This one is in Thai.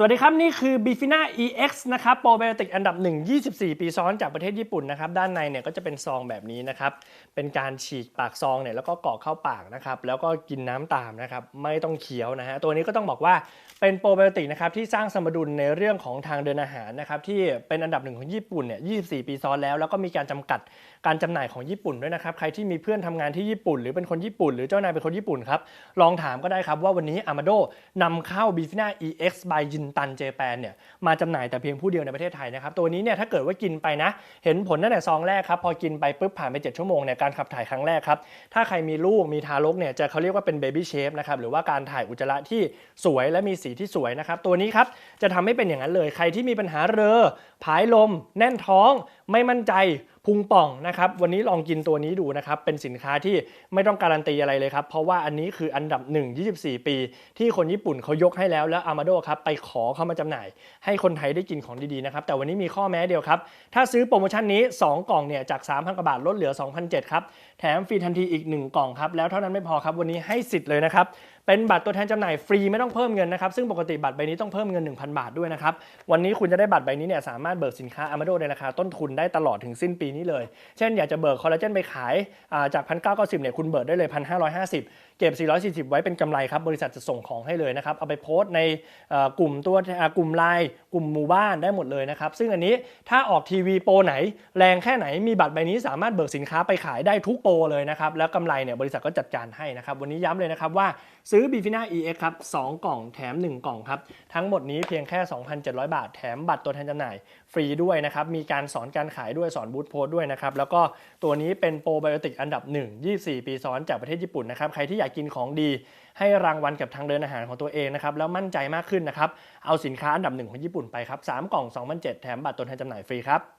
สวัสดีครับ นี่คือ b i f i n a EX นะครับโปรไบโอติกอันดับ 1 24 ปีซ้อนจากประเทศญี่ปุ่นนะครับด้านในเนี่ยก็จะเป็นซองแบบนี้นะครับ เป็นการฉีกปากซองเนี่ยแล้วก็กรอกเข้าปากนะครับแล้วก็กินน้ำตามนะครับไม่ต้องเคี้ยวนะฮะตัวนี้ก็ต้องบอกว่าเป็นโปรไบโอติกนะครับที่สร้างสมดุลในเรื่องของทางเดินอาหารนะครับที่เป็นอันดับหนึ่งของญี่ปุ่นเนี่ย 24 ปีซ้อนแล้ว แล้วก็มีการจำกัดการจำหน่ายของญี่ปุ่นด้วยนะครับใครที่มีเพื่อนทำงานที่ญี่ปุ่น หรือเป็นคนญี่ปุ่น หรือเจ้านายเป็นคนญี่ปุ่นครับลองถามก็ได้ครับว่าวันนี้ Amado นำเข้า b i f i n a EX by ยินตันเจแปนเนี่ยมาจำหน่ายแต่เพียงผู้เดียวในประเทศไทยนะครับตัวนี้เนี่ยถ้าเกิดว่ากินไปนะ เห็นผลตั้งแต่ซองแรกครับพอกินไปปุ๊บผ่านไป 7 ชั่วโมงเนี่ยการขับถ่ายครั้งแรกครับถ้าใครมีลูกมีทารกเนี่ยจะเขาเรียกว่าเป็นเบบี้เชฟนะครับหรือว่าการถ่ายอุจจาระที่สวยและมีสีที่สวยนะครับตัวนี้ครับจะทำให้เป็นอย่างนั้นเลยใครที่มีปัญหาเรอผายลม แน่นท้องไม่มั่นใจ พุงป่องนะครับวันนี้ลองกินตัวนี้ดูนะครับเป็นสินค้าที่ไม่ต้องการันตีอะไรเลยครับ เพราะว่าอันนี้คืออันดับ 1 24 ปี ที่คนญี่ปุ่นเขายกให้แล้วแล้วอามาโดครับไปขอเข้ามาจำหน่าย ให้คนไทยได้กินของดีๆนะครับแต่วันนี้มีข้อแม้เดียวครับ ถ้าซื้อโปรโมชั่นนี้ 2 กล่องเนี่ยจาก 3,000กว่าบาทลดเหลือ 2,007ครับแถมฟรีทันทีอีก 1 กล่องครับแล้วเท่านั้นไม่พอครับวันนี้ให้สิทธิ์เลยนะครับเป็นบัตรตัวแทนจำหน่ายฟรีไม่ต้องเพิ่มเงินนะครับซึ่งปกติบัตรใบนี้ต้องเพิ่มเงิน 1,000 บาทด้วยนะครับวันนี้คุณจะได้บัตรใบนี้เนี่ยสามารถเบิกสินค้าอามาโดในราคาต้นทุนได้ตลอดถึงสิ้นปีนี้เลย เช่นอยากจะเบิกคอลลาเจนไปขายอ่าจาก1,990เนี่ยคุณเบิกได้เลย1,550เก็บ 440 ไว้เป็นกำไรครับ บริษัทจะส่งของให้เลยนะครับ เอาไปโพสต์ในกลุ่มตัวกลุ่มไลน์กลุ่มหมู่บ้านได้หมดเลยนะครับ ซึ่งอันนี้ถ้าออกทีวีโปรไหน แรงแค่ไหนมีบัตรใบนี้สามารถเบิกสินค้าไปขายได้ทุกโปรเลยนะครับ แล้วกำไรเนี่ยบริษัทก็จัดการให้นะครับ วันนี้ย้ำเลยนะครับว่าซื้อ b ีฟิน่า EX ครับ2กล่องแถม 1 กล่องครับ ทั้งหมดนี้เพียงแค่ 2,700 บาท แถมบัตรตัวแทนจำหน่ายฟรีด้วยนะครับ มีการสอนการขายด้วยสอนบูธโพสด้วยนะครับ แล้วก็ตัวนี้เป็นโปรไบโอติกอันดับ 1 24 ปีซ้อนจากประเทศญี่ปุ่นนะครับ ใครที่อยากกินของดี ให้รางวัลกับทางเดินอาหารของตัวเองนะครับ แล้วมั่นใจมากขึ้นนะครับ เอาสินค้าอันดับหนึ่งของญี่ปุ่นไปครับ3กล่อง2,007แถมบัตรตัวแทนจำหน่ายฟรีครับ